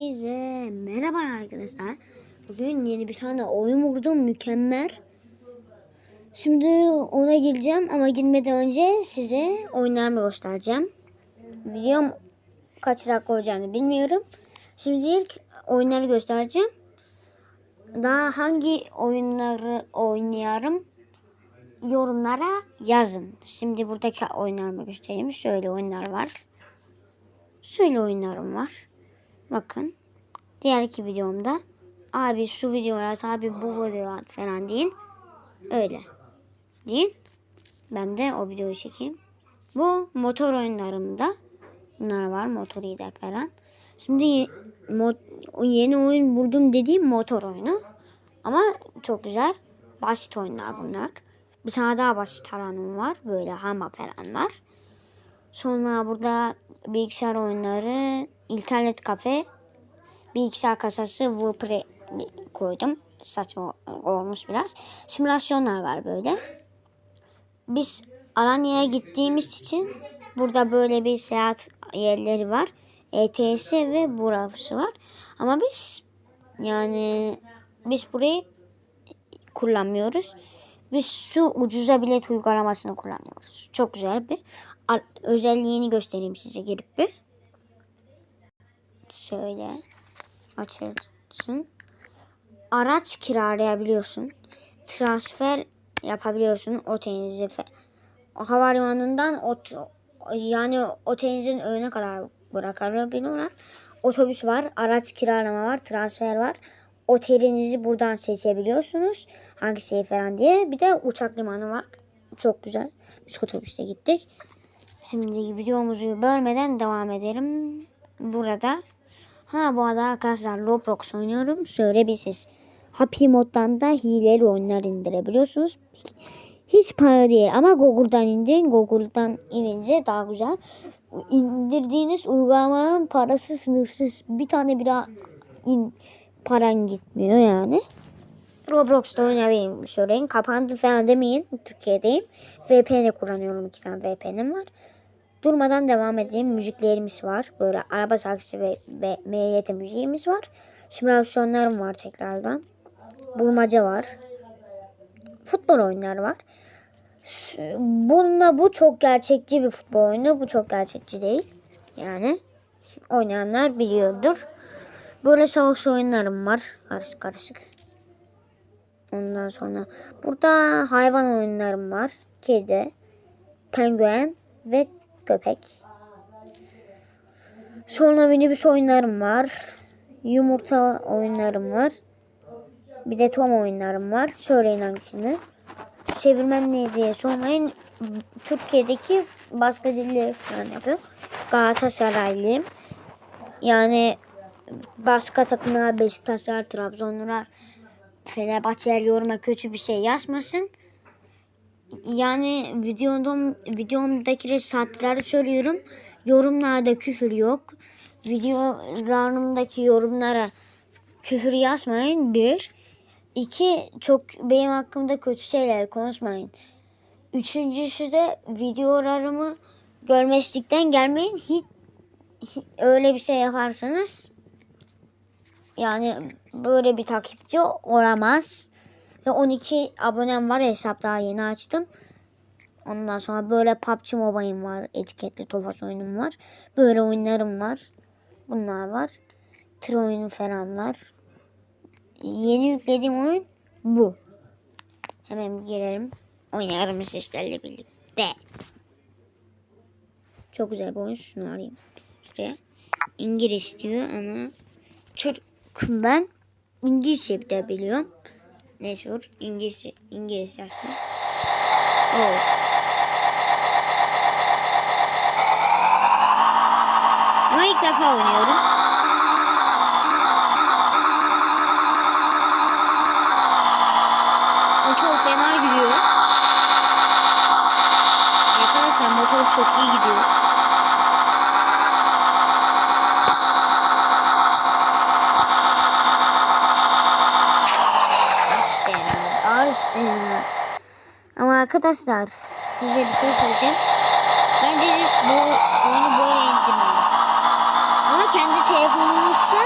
Herkese merhaba arkadaşlar. Bugün yeni bir tane oyun vurdum mükemmel. Şimdi ona gireceğim ama girmeden önce size oyunlarımı göstereceğim. Videom kaç dakika olacağını bilmiyorum. Şimdi ilk oyunları göstereceğim. Daha hangi oyunları oynayarım yorumlara yazın. Şimdi buradaki oyunlarımı göstereyim. Şöyle oyunlar var. Şöyle oyunlarım var. Bakın. Diğer iki videomda abi şu videoya at abi bu videoya at falan deyin. Öyle. Deyin. Ben de o videoyu çekeyim. Bu motor oyunlarımda bunlar var. Motor iyiler falan. Şimdi yeni oyun buldum dediğim motor oyunu. Ama çok güzel. Basit oyunlar bunlar. Bir tane daha basit alanım var. Böyle hama falan var. Sonra burada bilgisayar oyunları, internet kafe, bilgisayar kasası, Wupre koydum. Saçma olmuş biraz. Simülasyonlar var böyle. Biz Alanya'ya gittiğimiz için burada böyle bir seyahat yerleri var. ETS ve burası var. Ama biz yani biz burayı kullanmıyoruz. Biz şu ucuza bilet uygulamasını kullanıyoruz. Çok güzel bir özelliğini göstereyim size girip bir. Şöyle açarsın. Araç kiralayabiliyorsun. Transfer yapabiliyorsun otelinizi. Havalimanından ot yani otelinizin önüne kadar bırakabiliyorlar. Otobüs var, araç kiralama var, transfer var. Otelinizi buradan seçebiliyorsunuz. Hangisi falan diye. Bir de uçak limanı var. Çok güzel. Biz otobüste gittik. Şimdi videomuzu bölmeden devam edelim. Burada. Ha bu arada arkadaşlar Roblox oynuyorum. Şöyle bir ses. Happy moddan da hileli oyunlar indirebiliyorsunuz. Hiç para değil ama Google'dan indirin. Google'dan inince daha güzel. İndirdiğiniz uygulamanın parası sınırsız. Bir tane bile in, paran gitmiyor yani. Roblox'ta oynayayım söyleyin. Kapandı falan demeyin. Türkiye'deyim. VPN kullanıyorum. iki tane VPN'im var. Durmadan devam edeyim. Müziklerimiz var. Böyle araba şarkısı ve, ve MYT müziğimiz var. Simülasyonlarım var tekrardan. Bulmaca var. Futbol oyunları var. Bununla bu çok gerçekçi bir futbol oyunu. Bu çok gerçekçi değil. Yani oynayanlar biliyordur. Böyle savaş oyunlarım var. Karışık karışık. Ondan sonra burada hayvan oyunlarım var. Kedi, penguen ve köpek. Sonra minibüs oyunlarım var. Yumurta oyunlarım var. Bir de Tom oyunlarım var. Söyleyin hangisini. Çevirmen ne diye sormayın. Türkiye'deki başka dilleri falan yapıyor. Galatasaraylıyım. Yani başka takımlar Beşiktaşlar, Trabzonlular, Fenerbahçeler yoruma kötü bir şey yazmasın. Yani videomda, videomdaki saatleri söylüyorum. Yorumlarda küfür yok. Videolarımdaki yorumlara küfür yazmayın. Bir. İki, çok benim hakkımda kötü şeyler konuşmayın. Üçüncüsü de videolarımı görmezlikten gelmeyin. Hiç öyle bir şey yaparsanız yani böyle bir takipçi olamaz. Ve 12 abonem var hesap daha yeni açtım. Ondan sonra böyle PUBG Mobile'im var. Etiketli Tofaş oyunum var. Böyle oyunlarım var. Bunlar var. Tır oyunu falan var. Yeni yüklediğim oyun bu. Hemen girelim. Oynarım sizlerle birlikte. Çok güzel bir oyun. Şunu arayayım. Şuraya. İngiliz diyor ama Türk'üm ben. İngilizce de biliyorum. Ne sor? İngilizce. İngilizce aslında. Oh. Ama ilk defa oynuyorum. Motor fena gidiyor. Arkadaşlar motor çok iyi gidiyor. var. Ama arkadaşlar size bir şey söyleyeceğim. Bence siz bu oyunu böyle indirmeyin. Ama kendi telefonunuzsa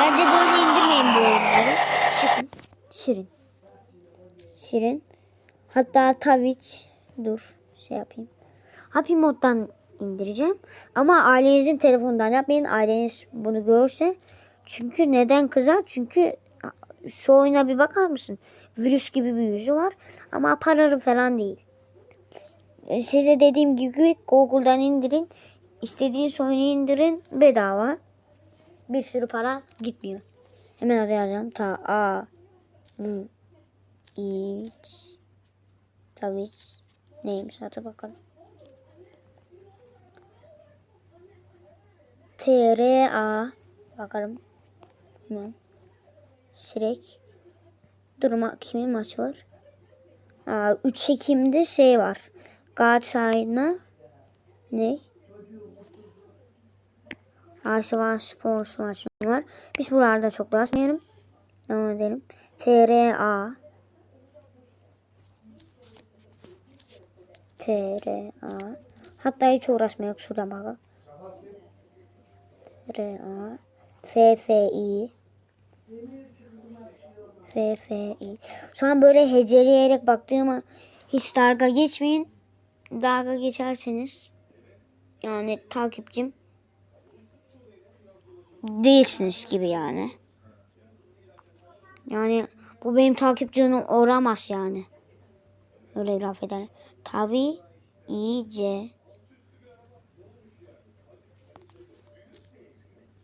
bence böyle indirmeyin bu oyunları. Şirin. Şirin. Şirin. Hatta Taviç. Dur şey yapayım. Happy Mod'dan indireceğim. Ama ailenizin telefonundan yapmayın. Aileniz bunu görürse. Çünkü neden kızar? Çünkü şu oyuna bir bakar mısın? Virüs gibi bir yüzü var. Ama paralı falan değil. Size dediğim gibi Google'dan indirin. İstediğiniz oyunu indirin. Bedava. Bir sürü para gitmiyor. Hemen adı yazacağım. Ta A V İ Twitch neymiş hadi bakalım. T R A bakalım. Hemen. Şirek. Durma kimin maçı var? Aa, 3 Ekim'de şey var. Galatasaray'la ne? Aşıva Spor maçı var. Biz buralarda çok basmayalım. Devam edelim. TRA TRA Hatta hiç uğraşmayalım. Şuradan bakalım. TRA FFI FFI Şu an böyle heceleyerek baktığıma hiç dalga geçmeyin. Dalga geçerseniz yani takipçim değilsiniz gibi yani. Yani bu benim takipçim olamaz yani. Öyle laf eder. Tabi iyice.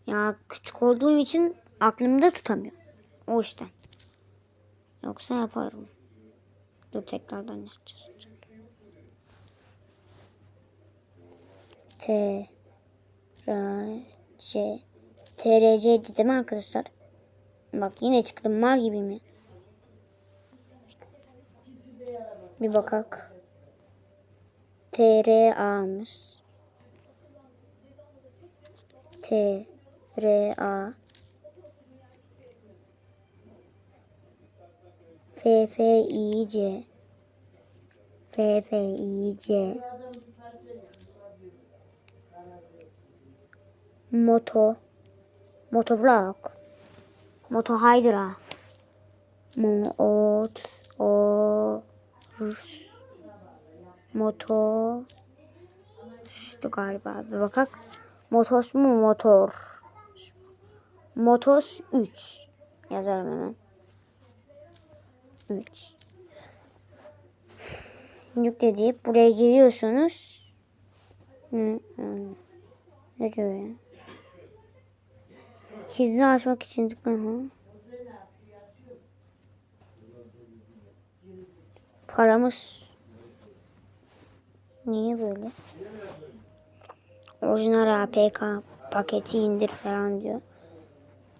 Ya küçük olduğum için aklımda tutamıyorum. O yüzden. Yoksa yaparım. Dur tekrardan yapacağız. T R C TRC'di değil mi arkadaşlar? Bak yine çıktım mar gibi mi? Bir bakak. TRA'mız. TRA FFIC FFIC Moto Motovlog Moto. Hydra Mot o Rus Moto. İşte galiba. Bir bakak. Motos mu motor? Motos 3 yazarım hemen 3 Yükle deyip buraya giriyorsunuz. Ne, ne diyor ya? Kilidini açmak için tıklayın. Paramız niye böyle? Orijinal APK paketi indir falan diyor.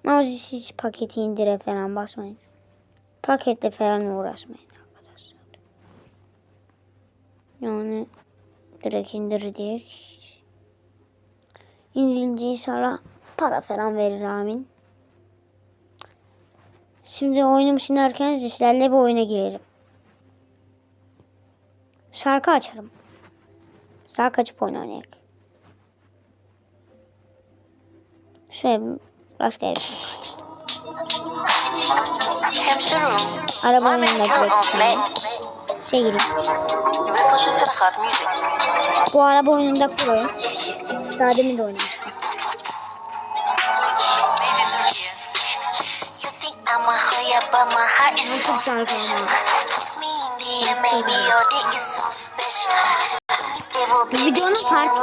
Ama hiç paketi indire falan basmayın. Paketle falan uğraşmayın arkadaşlar. Yani direkt indir diye. İndirince inşallah para falan verir amin. Şimdi oyunumu sinerken sizlerle bir oyuna girelim. Şarkı açarım. Şarkı açıp oyun oynayalım. Şöyle bir rastgele şarkı açtım. Arabanın önüne direkt şey gireyim. Bu araba oyununda pro. Daha demin de oynamıştım. Videonun farkı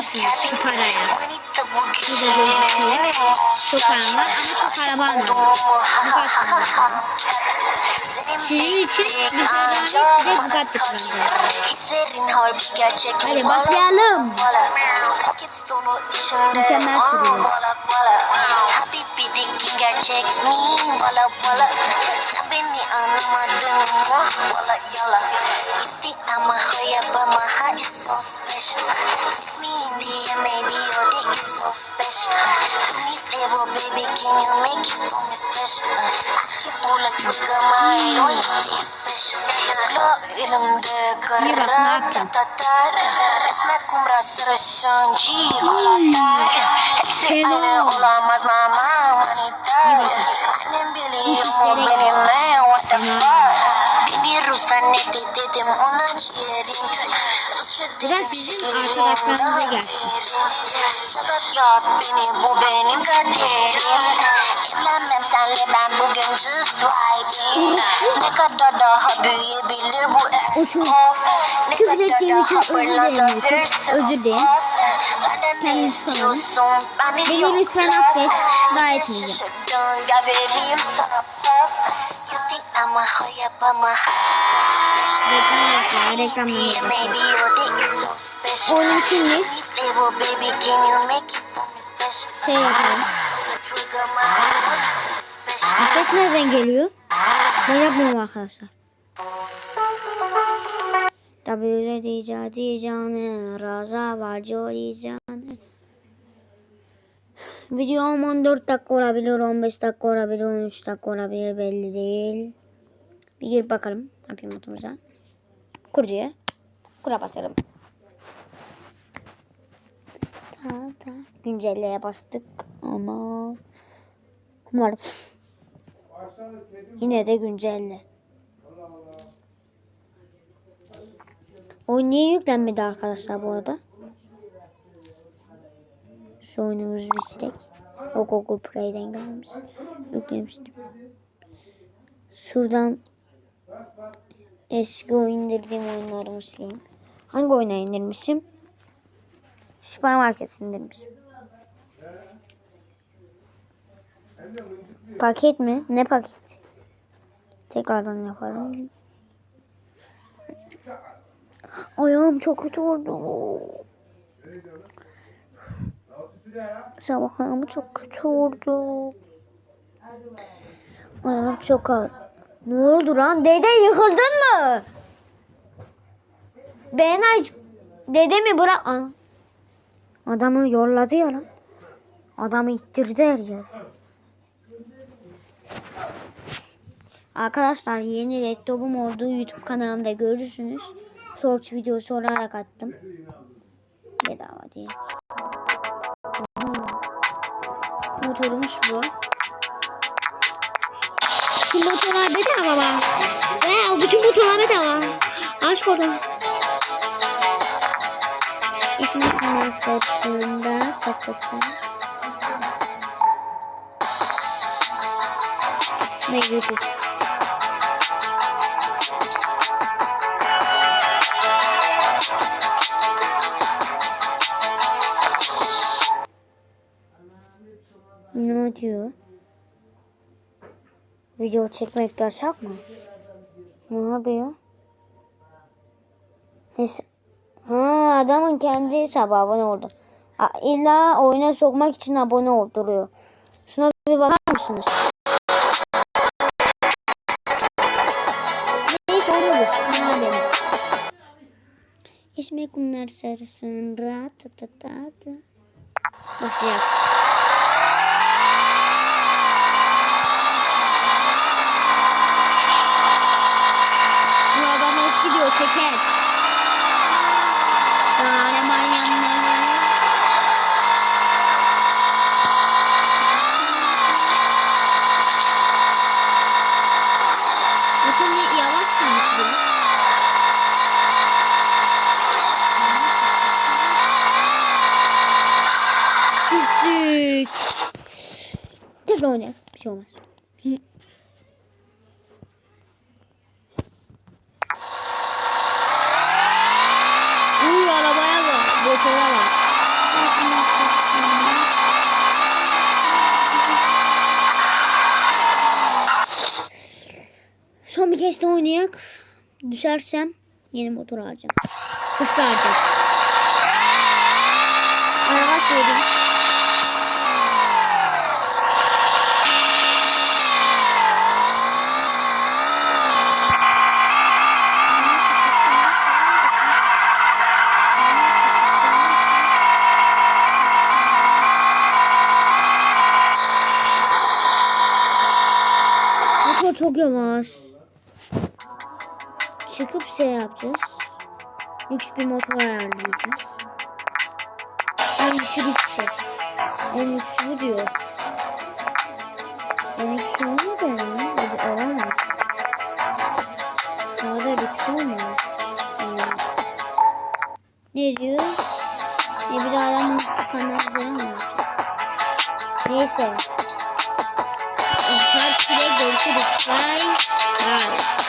Mısınız şu paraya? Burada gözüküyor. Çok param var ama çok araba almadım. Bu kaç para? Sizin için tane size Bugatti kullanacağım. Hadi başlayalım. Mükemmel sürüyor. Gerçek mi? Wala wala Sabi ni anlamadın? Wala yala elimde yaptın? Tatar Resme kumra derin Sakat yap beni bu benim kaderim Evlenmem senle ben bugün just vibing Ne kadar daha büyüyebilir bu of Ne Küfür kadar ettiğim için daha özür dilerim fırlatabilirsin Özür dilerim. of. Benden ne Kendisi istiyorsun ben Beni lütfen of. affet. Daha etmeyeceğim. şaşırdın? Gel vereyim sana puff You think I'm a high up, I'm a Reklam yapma. Yeah, bakma. maybe your dick is so special. Oyunun filmi Flavor, baby, can you make it for me special? şey yapalım. Bu ses nereden geliyor? Ben yapmıyorum arkadaşlar. W'de diyeceği canı, raza jolly canı. Videom 14 dakika olabilir, 15 dakika olabilir, 13 dakika olabilir belli değil. Bir girip bakalım. Ne yapayım modumuza? Kur diye. Kura basarım. Ta ta. Güncelleye bastık ama umarım yine de güncelle. Oyun niye yüklenmedi arkadaşlar bu arada? Şu oyunumuzu bir silek. O Google Play'den gelmiş. Yüklemiştim. Şuradan eski oyun indirdiğim oyunlarımı sileyim. Hangi oyuna indirmişim? Süpermarket indirmişim. Paket mi? Ne paket? Tekrardan yaparım. Ayağım çok kötü oldu. Sabah ayağım çok kötü oldu. Ayağım çok ağır. Ne oldu lan? Dede yıkıldın mı? Ben aç. Dedemi bırak. Ana. Adamı yolladı ya lan. Adamı ittirdi her yer. Arkadaşlar yeni laptopum olduğu YouTube kanalımda görürsünüz. Short videosu olarak attım. Bedava diye. Motorumuz bu. Bütün motorlar bedava bak. Ve bütün motorlar bedava. Aşk olun. İsmet Mesut'unda pakette. Ve YouTube. Ne diyor? Video çekmek yasak mı? Ne yapıyor? Hes ha adamın kendi hesabı abone oldu. İlla oyuna sokmak için abone olduruyor. Şuna bir bakar mısınız? İsmi kumlar sarısın. Ratatatata. Yap? Bu adam hoş gidiyor teker. Kahraman yanına. Bakın ne yavaş gidiyor. Süzdük. Tekrar oynayalım. Bir şey olmaz. Uy arabaya bak. Motora bak. Son bir kez de oynayak. Düşersem yeni motor alacağım. Hızlı alacağım. Araba söyledim. Çok yavaş. çıkıp şey yapacağız. Lüks bir motor ayarlayacağız. Hangisi lükse? En lüksü bu diyor. En lüksü olmadı ya. Hadi olamaz. Daha da lüks olmadı. Ne diyor? Ne bir adamın kanalları mı? Neyse. Partide görüşürüz. Bye. Bye.